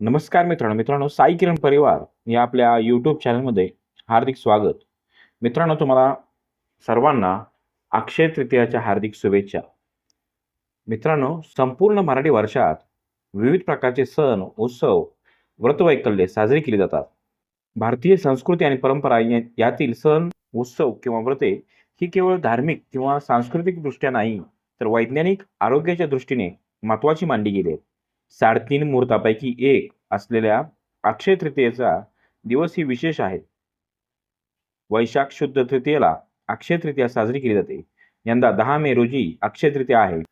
नमस्कार मित्रांनो मित्रांनो साई किरण परिवार या आपल्या यूट्यूब चॅनलमध्ये हार्दिक स्वागत. मित्रांनो तुम्हाला सर्वांना अक्षय तृतीयाच्या हार्दिक शुभेच्छा. मित्रांनो संपूर्ण मराठी वर्षात विविध प्रकारचे सण उत्सव व्रतवैकल्ये साजरी केली जातात. भारतीय संस्कृती आणि परंपरा यातील सण उत्सव किंवा व्रते ही केवळ धार्मिक किंवा सांस्कृतिकदृष्ट्या नाही तर वैज्ञानिक आरोग्याच्या दृष्टीने महत्त्वाची मानली गेली आहे साडेतीन मुहूर्तापैकी एक असलेल्या अक्षय तृतीयेचा दिवस ही विशेष आहे. वैशाख शुद्ध तृतीयेला अक्षय तृतीया साजरी केली जाते. यंदा दहा मे रोजी अक्षय तृतीया आहे.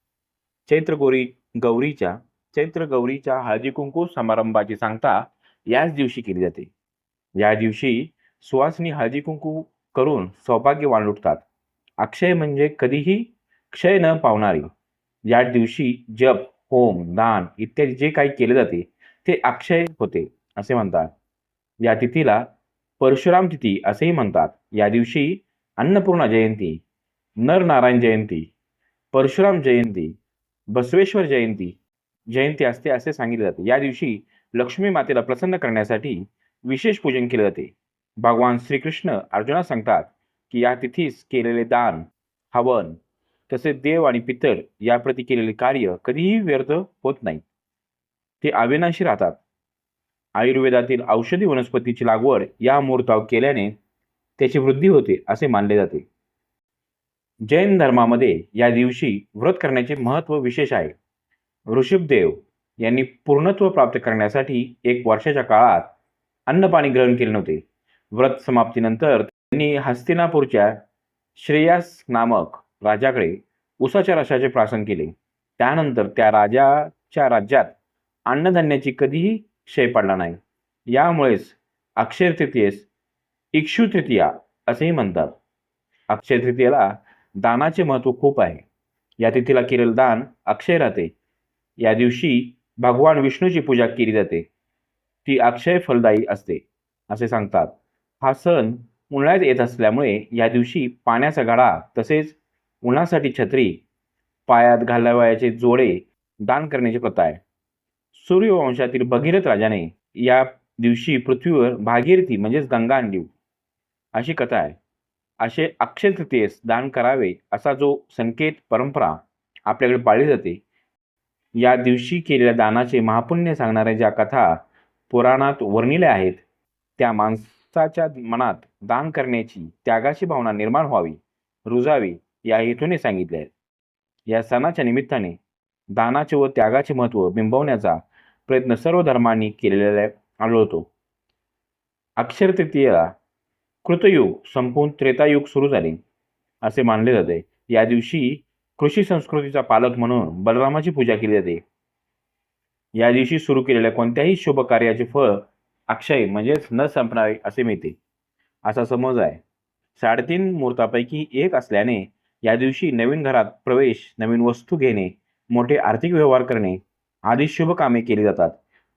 चैत्र गौरी गौरीच्या चैत्र गौरीच्या हळदी कुंकू समारंभाची सांगता याच दिवशी केली जाते. या दिवशी सुवासनी हळदी कुंकू करून सौभाग्य लुटतात अक्षय म्हणजे कधीही क्षय न पावणारी. या दिवशी जप होम दान इत्यादी जे काही केले जाते ते अक्षय होते असे म्हणतात. या तिथीला परशुराम तिथी असेही म्हणतात. या दिवशी अन्नपूर्णा जयंती नरनारायण जयंती परशुराम जयंती बसवेश्वर जयंती जयंती असते असे सांगितले जाते. या दिवशी लक्ष्मी मातेला प्रसन्न करण्यासाठी विशेष पूजन केले जाते. भगवान श्रीकृष्ण अर्जुनास सांगतात की या तिथीस केलेले दान हवन तसेच देव आणि पितर याप्रती केलेले कार्य कधीही व्यर्थ होत नाही. ते अविनाशी राहतात. आयुर्वेदातील औषधी वनस्पतीची लागवड या मुहूर्ताव केल्याने त्याची वृद्धी होते असे मानले जाते. जैन धर्मामध्ये या दिवशी व्रत करण्याचे महत्त्व विशेष आहे. ऋषभदेव यांनी पूर्णत्व प्राप्त करण्यासाठी एक वर्षाच्या काळात अन्नपाणी ग्रहण केले नव्हते. व्रत समाप्तीनंतर त्यांनी हस्तिनापूरच्या श्रेयास नामक राजाकडे उसाच्या रसाचे प्राशन केले. त्यानंतर त्या राजाच्या राज्यात अन्नधान्याची कधीही क्षय पडला नाही. यामुळेच अक्षय तृतीयेस इक्षु तृतीया असेही म्हणतात. अक्षय तृतीयेला दानाचे महत्त्व खूप आहे. या तिथीला केलेलं दान अक्षय राहते. या दिवशी भगवान विष्णूची पूजा केली जाते. ती अक्षय फलदायी असते असे सांगतात. हा सण उन्हाळ्यात येत असल्यामुळे या दिवशी पाण्याचा गाडा तसेच उन्हासाठी छत्री पायात घालावयाचे जोडे दान करण्याची प्रथा आहे. सूर्यवंशातील भगीरथ राजाने या दिवशी पृथ्वीवर भागीरथी म्हणजेच गंगा आणली. अशी कथा आहे. असे अक्षय तृतीयेस दान करावे असा जो संकेत परंपरा आपल्याकडे पाळली जाते या दिवशी केलेल्या दानाचे महापुण्य सांगणाऱ्या ज्या कथा पुराणात वर्णिल्या आहेत त्या माणसाच्या मनात दान करण्याची त्यागाची भावना निर्माण व्हावी रुजावी या हेतूने सांगितले आहेत. या सणाच्या निमित्ताने दानाचे व त्यागाचे महत्त्व बिंबवण्याचा प्रयत्न सर्व धर्मांनी केलेला आढळतो अक्षर तृतीयेला कृतयुग संपून त्रेतायुग सुरू झाले असे मानले जाते. या दिवशी कृषी संस्कृतीचा पालक म्हणून बलरामाची पूजा केली जाते. या दिवशी सुरू केलेल्या कोणत्याही शुभ कार्याचे फळ अक्षय म्हणजेच न संपणारे असे मिळते. असा समज आहे. साडेतीन मुहूर्तापैकी एक असल्याने या दिवशी नवीन घरात प्रवेश नवीन वस्तू घेणे मोठे आर्थिक व्यवहार करणे आदी शुभ कामे केली जातात.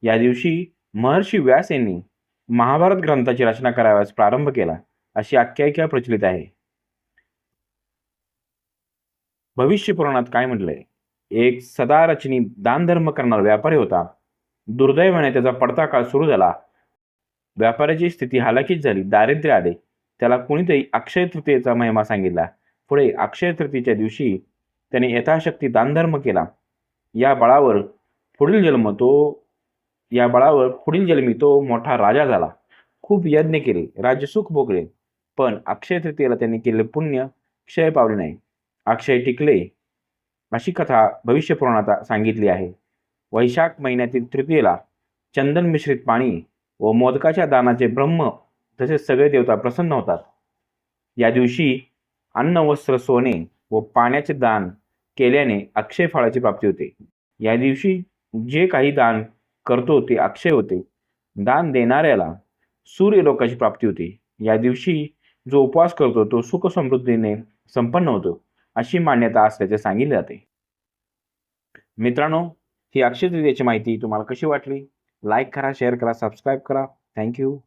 या दिवशी महर्षी व्यास यांनी महाभारत ग्रंथाची रचना कराव्यास प्रारंभ केला अशी आख्यायिका प्रचलित आहे. भविष्य पुराणात काय म्हटलंय? एक सदा रचनी दानधर्म करणारा व्यापारी होता. दुर्दैवाने त्याचा पडता काळ सुरू झाला. व्यापाऱ्याची स्थिती हालाकीच झाली दारिद्र्य आले. त्याला कुणीतरी अक्षय तृतीयेचा महिमा सांगितला. पुढे अक्षय तृतीच्या दिवशी त्याने यथाशक्ती दानधर्म केला. या बळावर पुढील जन्म तो या बळावर पुढील जन्मी तो मोठा राजा झाला. खूप यज्ञ केले राज्यसुख भोगले पण अक्षय तृतीयेला त्यांनी केलेले पुण्य क्षय पावले नाही. अक्षय टिकले अशी कथा भविष्यपुराणात सांगितली आहे. वैशाख महिन्यातील तृतीयेला चंदन मिश्रित पाणी व मोदकाच्या दानाचे ब्रह्म तसेच सगळे देवता प्रसन्न होतात. या दिवशी अन्न वस्त्र सोने व पाण्याचे दान केल्याने अक्षय फळाची प्राप्ती होते. या दिवशी जे काही दान करतो ते अक्षय होते. दान देणाऱ्याला सूर्य लोकाची प्राप्ती होते. या दिवशी जो उपवास करतो तो सुख समृद्धीने संपन्न होतो अशी मान्यता असल्याचे सांगितले जाते. मित्रांनो ही अक्षय तृतीयेची माहिती तुम्हाला कशी वाटली? लाईक करा शेअर करा सबस्क्राईब करा. थँक्यू